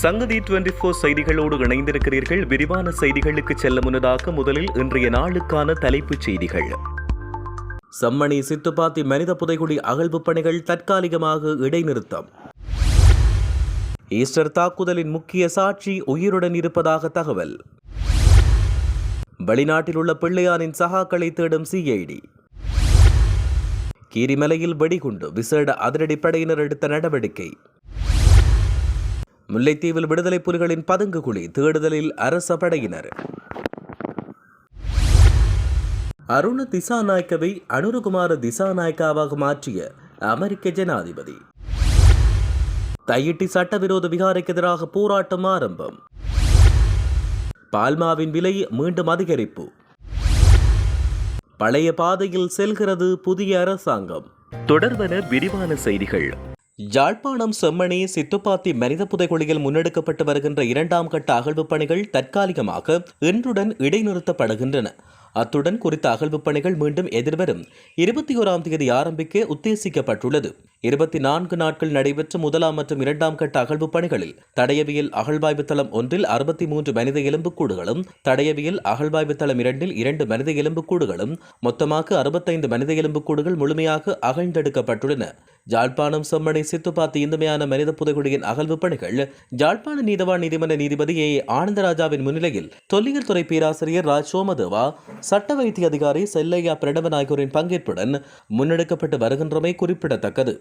சங்கதி twenty four செய்திகளோடு இணைந்திருக்கிறீர்கள். விரிவான செய்திகளுக்கு செல்ல முன்னதாக முதலில் இன்றைய நாளுக்கான தலைப்புச் செய்திகள். செம்மணி சித்துப்பாத்தி மனித புதைகுடி அகழ்வு பணிகள் தற்காலிகமாக இடைநிறுத்தம். ஈஸ்டர் தாக்குதலின் முக்கிய சாட்சி உயிருடன் இருப்பதாக தகவல். வெளிநாட்டில் உள்ள பிள்ளையானின் சகாக்களை தேடும் சிஐடி கீரிமலையில் வெடிகுண்டு விசேட அதிரடிப்படையினர் எடுத்த நடவடிக்கை. முல்லைத்தீவில் விடுதலை புலிகளின் பதுங்கு குழி தேடுதலில் அரச படையினர். அருண திசாநாயக்கவை அனுரகுமார திசாநாயக்காவாக மாற்றிய அமெரிக்க ஜனாதிபதி. தையிட்டி சட்டவிரோத விகாரைக்கு எதிராக போராட்டம் ஆரம்பம். பால்மாவின் விலை மீண்டும் அதிகரிப்பு. பழைய பாதையில் செல்கிறது புதிய அரசாங்கம். தொடர்வன விரிவான செய்திகள். யாழ்ப்பாணம் செம்மணி சித்துப்பாத்தி மனித புதைகுழியில் முன்னெடுக்கப்பட்டு வருகின்ற இரண்டாம் கட்ட அகழ்வுப் பணிகள் தற்காலிகமாக இன்றுடன் இடைநிறுத்தப்படுகின்றன. அத்துடன் குறித்த அகழ்வுப் பணிகள் மீண்டும் எதிர்வரும் இருபத்தி ஓராம் தேதி ஆரம்பிக்க உத்தேசிக்கப்பட்டுள்ளது. இருபத்தி நான்கு நாட்கள் நடைபெற்ற முதலாம் மற்றும் இரண்டாம் கட்ட அகழ்வுப் பணிகளில் தடையவியல் அகழ்வாய்வு தளம் ஒன்றில் அறுபத்தி மூன்று மனித எலும்புக்கூடுகளும் தடையவியல் அகழ்வாய்வு தளம் இரண்டில் இரண்டு மனித எலும்புக்கூடுகளும் மொத்தமாக அறுபத்தைந்து மனித எலும்புக்கூடுகள் முழுமையாக அகழ்ந்தெடுக்கப்பட்டுள்ளன. ஜாழ்ப்பாணம் செம்மணி சித்துப்பாத்தி இந்துமையான மனித புதைகுடியின் அகழ்வு பணிகள் ஜாழ்ப்பாண நீதவான் நீதிமன்ற நீதிபதி ஏ. ஆனந்தராஜாவின் முன்னிலையில் தொல்லியல் துறை பேராசிரியர் ராஜ் சோமதேவா சட்ட வைத்திய அதிகாரி செல்லையா பிரணவன் ஆகியோரின் பங்கேற்புடன் முன்னெடுக்கப்பட்டு வருகின்றமை குறிப்பிடத்தக்கது.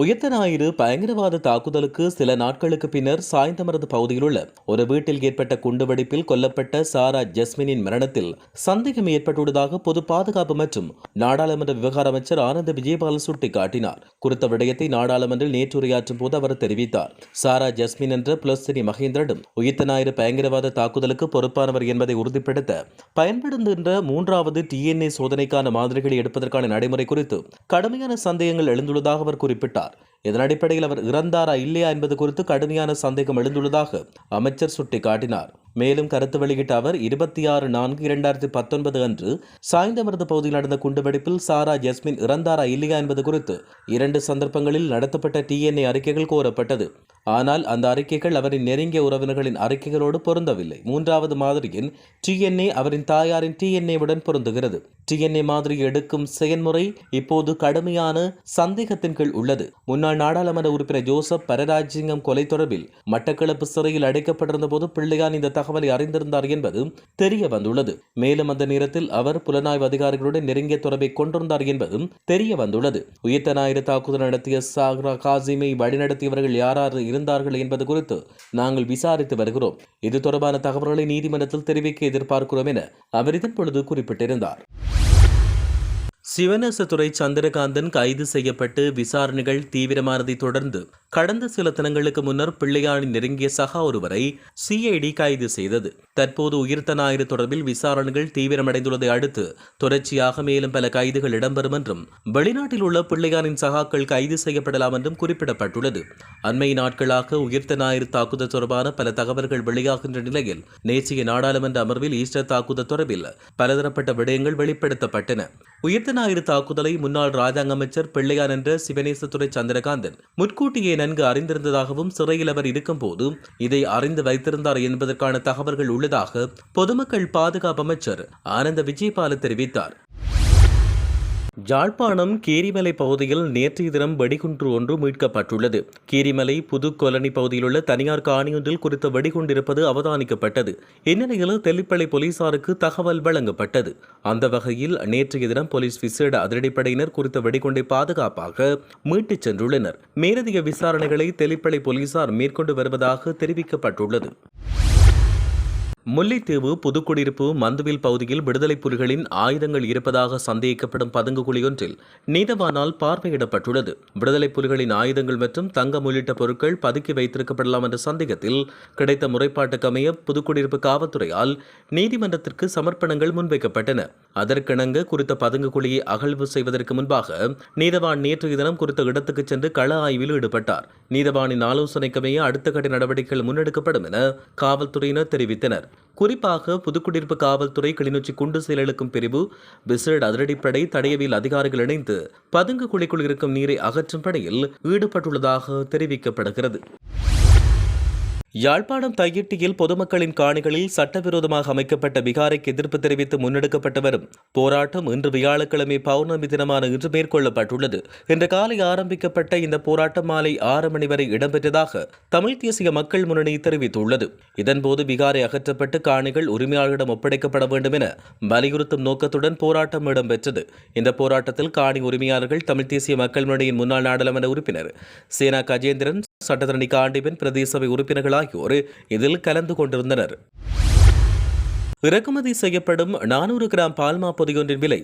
உயர்த்த ஞாயிறு பயங்கரவாத தாக்குதலுக்கு சில நாட்களுக்கு பின்னர் சாய்ந்தமரது பகுதியில் உள்ள ஒரு வீட்டில் ஏற்பட்ட குண்டுவெடிப்பில் கொல்லப்பட்ட சாரா ஜஸ்மினின் மரணத்தில் சந்தேகம் ஏற்பட்டுள்ளதாக பொது பாதுகாப்பு மற்றும் நாடாளுமன்ற விவகார அமைச்சர் ஆனந்த விஜயபால் சுட்டிக்காட்டினார். குறித்த விடயத்தை நாடாளுமன்றில் நேற்று உரையாற்றும் போது அவர் தெரிவித்தார். சாரா ஜஸ்மின் என்ற புலஸ்தினி மகேந்திரனும் உயிர்த்த ஞாயிறு பயங்கரவாத தாக்குதலுக்கு பொறுப்பானவர் என்பதை உறுதிப்படுத்த பயன்படுத்துகின்ற மூன்றாவது டிஎன்ஏ சோதனைக்கான மாதிரிகளை எடுப்பதற்கான நடைமுறை குறித்து கடுமையான சந்தேகங்கள் எழுந்துள்ளதாக அவர் குறிப்பிட்டார். இதன் அடிப்படையில் அவர் இறந்தாரா இல்லையா என்பது குறித்து கடுமையான சந்தேகம் எழுந்துள்ளதாக அமைச்சர் சுட்டிக்காட்டினார். மேலும் கருத்து வெளியிட்ட அவர் இருபத்தி ஆறு நான்கு இரண்டாயிரத்தி பத்தொன்பது அன்று சாய்ந்தமரது பகுதியில் நடந்த குண்டுவெடிப்பில் சாரா ஜஸ்மின் இறந்தாரா இல்லையா என்பது குறித்து இரண்டு சந்தர்ப்பங்களில் நடத்தப்பட்ட டிஎன்ஏ அறிக்கைகள் கோரப்பட்டது. ஆனால் அந்த அறிக்கைகள் அவரின் நெருங்கிய உறவினர்களின் அறிக்கைகளோடு பொருந்தவில்லை. மூன்றாவது மாதிரியின் டிஎன்ஏ அவரின் தாயாரின் டிஎன்ஏவுடன் பொருந்துகிறது. டிஎன்ஏ மாதிரி எடுக்கும் செயல்முறை இப்போது கடுமையான சந்தேகத்தின் கீழ் உள்ளது. முன்னாள் நாடாளுமன்ற உறுப்பினர் ஜோசப் பரராஜிங்கம் கொலை தொடர்பில் மட்டக்களப்பு சிறையில் அடைக்கப்பட்டிருந்த போது பிள்ளையான் இந்த தகவலை அறிந்திருந்தார் என்பது தெரிய வந்துள்ளது. மேலும் அந்த நேரத்தில் அவர் புலனாய்வு அதிகாரிகளுடன் நெருங்கிய தொடர்பை கொண்டிருந்தார் என்பதும் தெரிய வந்துள்ளது. உயிர்த்த ஞாயிறு தாக்குதல் நடத்திய சாக்ரா காசிமை வழிநடத்தியவர்கள் யாரார் இருந்தார்கள் என்பது குறித்து நாங்கள் விசாரித்து வருகிறோம். இது தொடர்பான தகவல்களை நீதிமன்றத்தில் தெரிவிக்க எதிர்பார்க்கிறோம் என அவர் இதன் பொழுது குறிப்பிட்டிருந்தார். சிவநேசத்துறை சந்திரகாந்தன் கைது செய்யப்பட்டு விசாரணைகள் தீவிரமானதை தொடர்ந்து கடந்த சில தினங்களுக்கு முன்னர் பிள்ளையானின் நெருங்கிய சகா ஒருவரை சிஐடி கைது செய்தது. தற்போது உயிர்த்த ஞாயிறு தொடர்பில் விசாரணைகள் தீவிரமடைந்துள்ளதை அடுத்து தொடர்ச்சியாக மேலும் பல கைதுகள் இடம்பெறும் என்றும் வெளிநாட்டில் உள்ள பிள்ளையானின் சகாக்கள் கைது செய்யப்படலாம் என்றும் குறிப்பிடப்பட்டுள்ளது. அண்மை நாட்களாக உயிர்த்த ஞாயிறு தாக்குதல் தொடர்பான பல தகவல்கள் வெளியாகின்ற நிலையில் நேற்றைய நாடாளுமன்ற அமர்வில் ஈஸ்டர் தாக்குதல் தொடர்பில் பலதரப்பட்ட விடயங்கள் வெளிப்படுத்தப்பட்டன. உயிர்த்த ஞாயிறு தாக்குதலை முன்னாள் ராஜாங்க அமைச்சர் பிள்ளையார் என்ற சிவனேசத்துறை சந்திரகாந்தன் முன்கூட்டியே நன்கு அறிந்திருந்ததாகவும் சிறையில் அவர் இருக்கும்போது இதை அறிந்து வைத்திருந்தார் என்பதற்கான தகவல்கள் உள்ளதாக பொதுமக்கள் பாதுகாப்பு அமைச்சர் ஆனந்த விஜயபால தெரிவித்தார். ஜாழ்ப்பாணம் கீரிமலை பகுதியில் நேற்றைய தினம் வெடிகுன்று ஒன்று மீட்கப்பட்டுள்ளது. கீரிமலை புது கொலனி பகுதியிலுள்ள தனியார் காணியொன்றில் குறித்த வெடிகுண்டு இருப்பது அவதானிக்கப்பட்டது. இந்நிலையில் தெல்லிப்பளை போலீசாருக்கு தகவல் வழங்கப்பட்டது. அந்த வகையில் நேற்றைய தினம் போலீஸ் விசேட அதிரடிப்படையினர் குறித்த வெடிகுண்டை பாதுகாப்பாக மீட்டுச் சென்றுள்ளனர். மேலதிக விசாரணைகளை தெல்லிப்பளை போலீசார் மேற்கொண்டு வருவதாக தெரிவிக்கப்பட்டுள்ளது. முல்லைத்தீவு புதுக்குடியிருப்பு மந்துவில் பகுதியில் விடுதலை புலிகளின் ஆயுதங்கள் இருப்பதாக சந்தேகிக்கப்படும் பதுங்கு குழியொன்றில் நீதவானால் பார்வையிடப்பட்டுள்ளது. விடுதலை புலிகளின் ஆயுதங்கள் மற்றும் தங்கம் உள்ளிட்ட பொருட்கள் பதுக்கி வைத்திருக்கப்படலாம் என்ற சந்தேகத்தில் கிடைத்த முறைப்பாட்டுக்கமைய புதுக்குடியிருப்பு காவல்துறையால் நீதிமன்றத்திற்கு சமர்ப்பணங்கள் முன்வைக்கப்பட்டன. அதற்கிணங்க குறித்த பதுங்கு குழியை அகழ்வு செய்வதற்கு முன்பாக நீதவான் நேற்றைய தினம் குறித்த இடத்துக்கு சென்று கள ஆய்வில் ஈடுபட்டார். நீதவானின் ஆலோசனைக்கமைய அடுத்த கட்ட நடவடிக்கைகள் முன்னெடுக்கப்படும் என காவல்துறையினர் தெரிவித்தனர். குறிப்பாக புதுக்குடியிருப்பு காவல்துறை கிளிநொச்சி குண்டு செயலளிக்கும் பிரிவு விசேட அதிரடிப்படை தடையவியல் அதிகாரிகள் இணைந்து பதுங்கு குழிக்குள் இருக்கும் நீரை அகற்றும் பணியில் ஈடுபட்டுள்ளதாக தெரிவிக்கப்படுகிறது. யாழ்ப்பாணம் தையிட்டியில் பொதுமக்களின் காணிகளில் சட்டவிரோதமாக அமைக்கப்பட்ட விகாரைக்கு எதிர்ப்பு தெரிவித்து முன்னெடுக்கப்பட்டு வரும் போராட்டம் இன்று வியாழக்கிழமை பௌர்ணமி தினமான இன்று மேற்கொள்ளப்பட்டுள்ளது. இன்று காலை ஆரம்பிக்கப்பட்ட இந்த போராட்டம் மாலை ஆறு மணி வரை இடம்பெற்றதாக தமிழ் தேசிய மக்கள் முன்னணி தெரிவித்துள்ளது. இதன்போது விகாரை அகற்றப்பட்டு காணிகள் உரிமையாளர்களிடம் ஒப்படைக்கப்பட வேண்டும் என வலியுறுத்தும் நோக்கத்துடன் போராட்டம் இடம்பெற்றது. இந்த போராட்டத்தில் காணி உரிமையாளர்கள் தமிழ் தேசிய மக்கள் முன்னணியின் முன்னாள் நாடாளுமன்ற உறுப்பினர் சேனா கஜேந்திரன் சட்டத்தரணி காண்டிபன் பிரதேச சபை உறுப்பினர்கள் ஆகியோர் இதில் கலந்து கொண்டிருந்தனர். இறக்குமதி செய்யப்படும் நானூறு கிராம் பால்மா பொதியொன்றின் விலை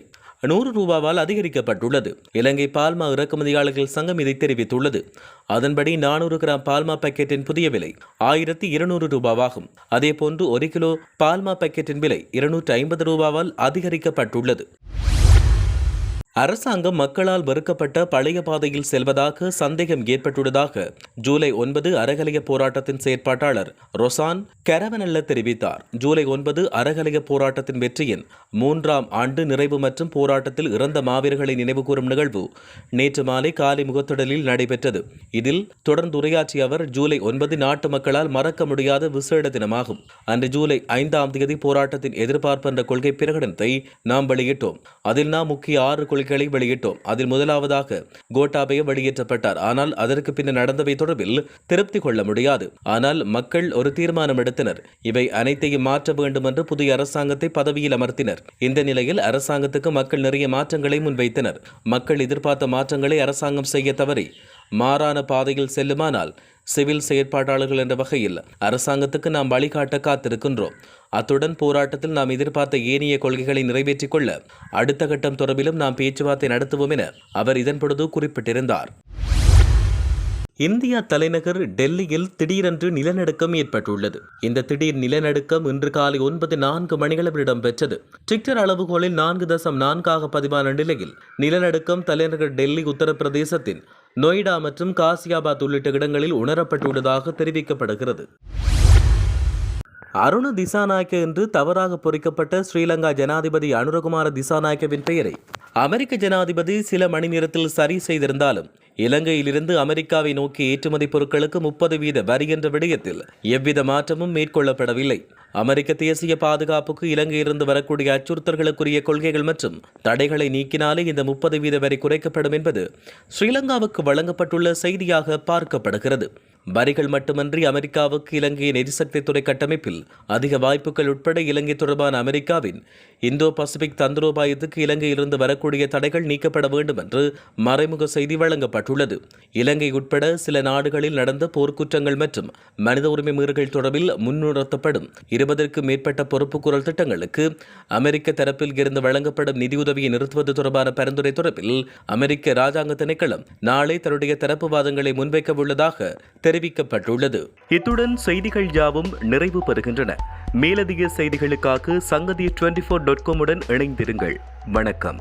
நூறு ரூபாவால் அதிகரிக்கப்பட்டுள்ளது. இலங்கை பால்மா இறக்குமதியாளர்கள் சங்கம் இதை தெரிவித்துள்ளது. அதன்படி நானூறு கிராம் பால்மா பாக்கெட்டின் புதிய விலை ஆயிரத்தி இருநூறு ரூபாவாகும். அதேபோன்று ஒரு கிலோ பால்மா பாக்கெட்டின் விலை இருநூற்றி ஐம்பது ரூபாவால் அதிகரிக்கப்பட்டுள்ளது. அரசாங்கம் மக்களால் வெறுக்கப்பட்ட பழைய பாதையில் செல்வதாக சந்தேகம் ஏற்பட்டுள்ளதாக ஜூலை ஒன்பது அறகலைய போராட்டத்தின் செயற்பாட்டாளர் ரொசான் கரவனல்ல தெரிவித்தார். ஜூலை ஒன்பது அறகலைய போராட்டத்தின் வெற்றியின் மூன்றாம் ஆண்டு நிறைவு மற்றும் போராட்டத்தில் இறந்த மாவீரர்களை நினைவுகூரும் நிகழ்வு நேற்று மாலை காலை முகத்திடலில் நடைபெற்றது. இதில் தொடர்ந்து உரையாற்றிய அவர் ஜூலை ஒன்பது நாட்டு மக்களால் மறக்க முடியாத விசேட தினமாகும். அன்று ஜூலை ஐந்தாம் தேதி போராட்டத்தின் எதிர்பார்ப்பு என்ற கொள்கை பிரகடனத்தை நாம் வெளியிட்டோம். அதில் நாம் முக்கிய ஆறு கொள்கைகளை வெளியிட்டோம். அதில் முதலாவதாக கோட்டாபய வெளியேற்றப்பட்டார். ஆனால் அதற்கு பின்னர் நடந்தவை தொடர்பில் திருப்தி கொள்ள முடியாது. ஆனால் மக்கள் ஒரு தீர்மானம் எடுத்தனர். இவை அனைத்தையும் மாற்ற வேண்டும் என்று புதிய அரசாங்கத்தை பதவியில் அமர்த்தினர். இந்த நிலையில் அரசாங்கத்துக்கு மக்கள் நிறைய மாற்றங்களை முன்வைத்தனர். மக்கள் எதிர்பார்த்த மாற்றங்களை அரசாங்கம் செய்ய தவறி மாறான பாதையில் செல்லுமானால் சிவில் செயற்பாட்டாளர்கள் என்ற வகையில் அரசாங்கத்துக்கு நாம் வழிகாட்ட காத்திருக்கின்றோம். அத்துடன் போராட்டத்தில் நாம் எதிர்பார்த்த ஏனைய கொள்கைகளை நிறைவேற்றிக் கொள்ள அடுத்த கட்டம் தொடர்பிலும் நாம் பேச்சுவார்த்தை நடத்துவோம் என அவர் இதன்பொழுது குறிப்பிட்டிருந்தார். இந்தியா தலைநகர் டெல்லியில் திடீரென்று நிலநடுக்கம் ஏற்பட்டுள்ளது. இந்த திடீர் நிலநடுக்கம் இன்று காலை ஒன்பது நான்கு மணிகளவில் இடம்பெற்றது. ட்விட்டர் அளவுகோலில் நான்கு தசம் நான்காக பதிவான நிலையில் நிலநடுக்கம் தலைநகர் டெல்லி உத்தரப்பிரதேசத்தின் நொய்டா மற்றும் காசியாபாத் உள்ளிட்ட இடங்களில் உணரப்பட்டுள்ளதாக தெரிவிக்கப்படுகிறது. அருண திசாநாயக்க என்று தவறாக பொறிக்கப்பட்ட ஸ்ரீலங்கா ஜனாதிபதி அனுரகுமார திசாநாயக்கவின் பெயரை அமெரிக்க ஜனாதிபதி சில மணி நேரத்தில் சரி செய்திருந்தாலும் இலங்கையிலிருந்து அமெரிக்காவை நோக்கி ஏற்றுமதி பொருட்களுக்கு முப்பது வீத வரி என்ற விடயத்தில் எவ்வித மாற்றமும் மேற்கொள்ளப்படவில்லை. அமெரிக்க தேசிய பாதுகாப்புக்கு இலங்கையிலிருந்து வரக்கூடிய அச்சுறுத்தல்களுக்குரிய கொள்கைகள் மற்றும் தடைகளை நீக்கினாலே இந்த முப்பது வீத வரி குறைக்கப்படும் என்பது ஸ்ரீலங்காவுக்கு வழங்கப்பட்டுள்ள செய்தியாக பார்க்கப்படுகிறது. வரிகள் மட்டுமன்றி அமெரிக்காவுக்கு இலங்கையின் எரிசக்தி துறை கட்டமைப்பில் அதிக வாய்ப்புகள் உட்பட இலங்கை தொடர்பான அமெரிக்காவின் இந்தோ பசிபிக் தந்திரோபாயத்துக்கு இலங்கையிலிருந்து வரக்கூடிய தடைகள் நீக்கப்பட வேண்டும் என்று மறைமுக செய்தி வழங்கப்பட்டுள்ளது. இலங்கை உட்பட சில நாடுகளில் நடந்த போர்க்குற்றங்கள் மற்றும் மனித உரிமை மீறல்கள் தொடர்பில் முன்னிறுத்தப்படும் இருபதற்கும் மேற்பட்ட பொறுப்பு குரல் திட்டங்களுக்கு அமெரிக்க தரப்பில் இருந்து வழங்கப்படும் நிதியுதவியை நிறுத்துவது தொடர்பான பரிந்துரை தொடர்பில் அமெரிக்க ராஜாங்க திணைக்களம் நாளை தன்னுடைய தரப்பு வாதங்களை முன்வைக்க உள்ளதாக தெரிவிக்கப்பட்டுள்ளது. இத்துடன் செய்திகள் யாவும் நிறைவு பெறுகின்றன. மேலதிக செய்திகளுக்காக சங்கதி டுவெண்டி ஃபோர் டாட் காமுடன் இணைந்திருங்கள். வணக்கம்.